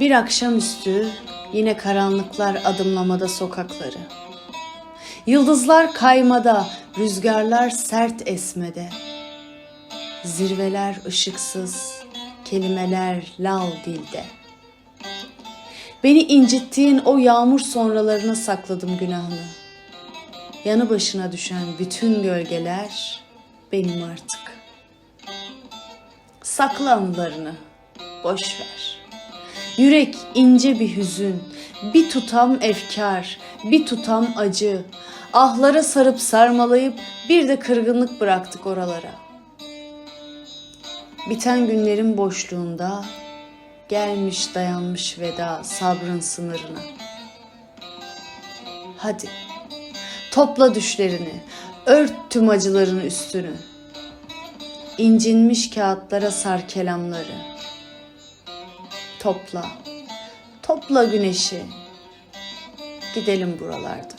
Bir akşamüstü yine karanlıklar adımlamada sokakları. Yıldızlar kaymada, rüzgarlar sert esmede. Zirveler ışıksız, kelimeler lal dilde. Beni incittiğin o yağmur sonralarına sakladım günahını. Yanı başına düşen bütün gölgeler benim artık. Sakla anılarını, boş ver. Yürek ince bir hüzün, bir tutam efkar, bir tutam acı. Ahlara sarıp sarmalayıp bir de kırgınlık bıraktık oralara. Biten günlerin boşluğunda gelmiş dayanmış veda sabrın sınırına. Hadi topla düşlerini, ört tüm acıların üstünü. İncinmiş kağıtlara sar kelamları. Topla, topla güneşi. Gidelim buralardan.